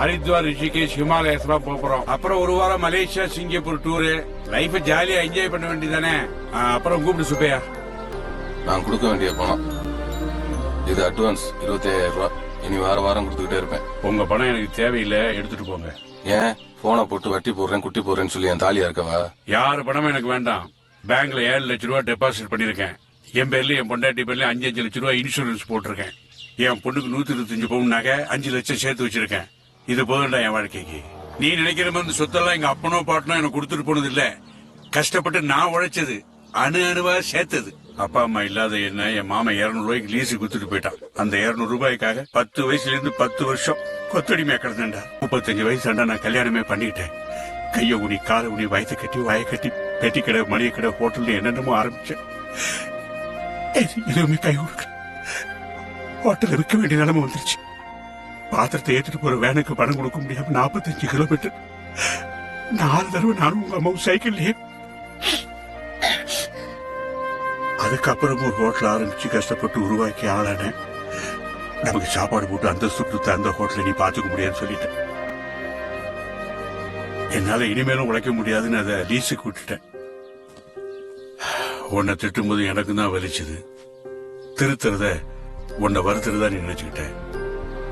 Haridwar Rishikesh Himalayas எல்லாம் போறோம். அப்புறம் ஒரு வாரம் மலேசியா சிங்கப்பூர் டூரு லைஃப் ஜாலியா என்ஜாய் பண்ண வேண்டியதானே அப்புறம் கூப்பிடு சுப்பையா. நான் கொடுக்க வேண்டிய பணம். இது அட்வான்ஸ் இருபத்தி ஐயாயிரம் ரூபாய். இனி வார வாரம் கொடுத்துக்கிட்டே இருப்பேன். உங்க பணம் எனக்கு தேவையில்லை எடுத்துட்டு போங்க. ஏன்? போனை போட்டு வட்டி போடுறேன் குட்டி போடுறேன்னு சொல்லி என் தாலியா இருக்கவா? யாரு பணமும் எனக்கு வேண்டாம். பேங்க்ல ஏழு லட்சம் ரூபாய் டெபாசிட் பண்ணிருக்கேன் என் பேர்ல என் பொண்டாட்டி பேர்ல அஞ்சு அஞ்சு லட்சம் ரூபாய் இன்சூரன்ஸ் போட்டிருக்கேன். என் பொண்ணுக்கு நூத்தி இருபத்தஞ்சு பவுன் நகை அஞ்சு லட்சம் சேர்த்து வச்சிருக்கேன். இது போதும்டா என் வாழ்க்கைக்கு. நீ நினைக்கிற மாதிரி சொத்தெல்லாம் எங்க அப்பனோ பாட்டனோ எனக்கு கொடுத்துட்டு போனது இல்ல கஷ்டப்பட்டு நான் உழைச்சது அணு அணுவா சேர்த்தது. அப்பா அம்மா இல்லாத என்ன என் மாமா இருநூறு ரூபாய்க்கு லீஸு கொடுத்துட்டு போயிட்டான். அந்த இருநூறு ரூபாய்க்காக பத்து வயசுல இருந்து பத்து வருஷம் கொத்தடிமையா கிடந்தேன்டா முப்பத்தஞ்சு வயசாண்டா நான் கல்யாணமே பண்ணிக்கிட்டேன். கைய உனி கால உனி வயத்தை கட்டி வாயை கட்டி பெட்டி கடை மளிகை கடை ஹோட்டல்ல என்னென்னமோ ஆரம்பிச்சேன். எதுவுமே கை கொடுக்க. ஹோட்டல் விற்க வேண்டிய நிலைமை வந்துருச்சு. பாத்திரத்தை ஏற்றிட்டு போற வேனுக்கு பணம் கொடுக்க முடியாம நாற்பத்தஞ்சு கிலோமீட்டர் நாலு தடவை நானும் உங்க அம்மாவும் சைக்கிள்லயே அதுக்கப்புறம் ஒரு ஹோட்டல் ஆரம்பிச்சு கஷ்டப்பட்டு உருவாக்கி ஆளானேன் நமக்கு சாப்பாடு போட்டு அந்த சுற்றுத்தை அந்த ஹோட்டலை நீ பாத்துக்க முடியாதுன்னு சொல்லிட்டேன். என்னால இனிமேலும் உழைக்க முடியாதுன்னு அதை லீஸுக்கு விட்டுட்டேன். உன்னை திட்டும்போது எனக்கு தான் வலிச்சது. திருத்துறத உன்னை வருத்துறதா நீ நினைச்சுக்கிட்டேன்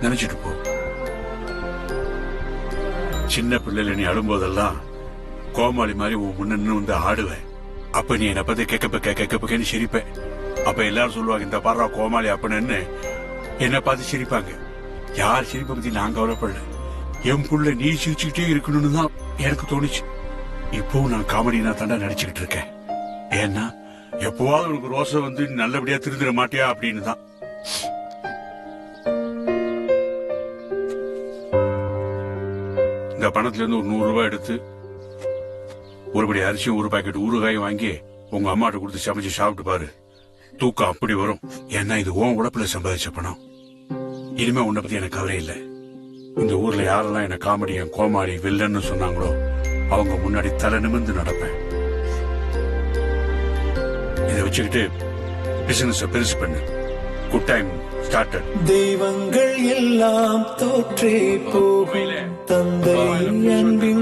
நினைச்சிட்டு போ. சின்ன பிள்ளைல நீ அழும்போதெல்லாம் கோமாளி மாதிரி உன் முன்ன வந்து ஆடுவேன். அப்ப நீ என்னை பத்தி கேட்கப்ப கேட்கப்பக்கன்னு சிரிப்பேன். அப்ப எல்லாரும் சொல்லுவாங்க இந்த பாடுறா கோமாளி அப்படின்னு என்னை பார்த்து சிரிப்பாங்க. யார் சிரிப்பை பத்தி நான் கவலைப்படல. என் புள்ள நீ சிரிச்சுக்கிட்டே இருக்கணும்னு தான் எனக்கு தோணுச்சு. இப்பவும் நான் காமெடினா தாண்டா நடிச்சுக்கிட்டு இருக்கேன். ஏன்னா எப்போவாவது உனக்கு ரோசை வந்து நீ நல்லபடியா திருந்திட மாட்டியா? அப்படின்னு தான். அந்த பணத்துல இருந்து ஒரு நூறு ரூபாய் எடுத்து ஒருபடி அரிசியும் ஒரு பாக்கெட் ஊறுகாயும் வாங்கி உங்க அம்மாட்ட கொடுத்து சமைச்சு சாப்பிட்டு பாரு. தூக்கம் அப்படி வரும். ஏன்னா இது உன் உடப்புல சம்பாதிச்ச பணம். இனிமே உன்னை பத்தி எனக்கு கவலை இல்லை. இந்த ஊர்ல யாரெல்லாம் என்ன காமெடியன் கோமாளி வில்லன்னு சொன்னாங்களோ அவங்க முன்னாடி தலை நிமிர்ந்து நடப்பேன். இதை வச்சுக்கிட்டு பிசினஸ் பெருசு பண்ணு. குட் டைம் ஸ்டார்டட் தெய்வங்கள் எல்லாம் தோற்றே போகும். தந்தை அன்பின்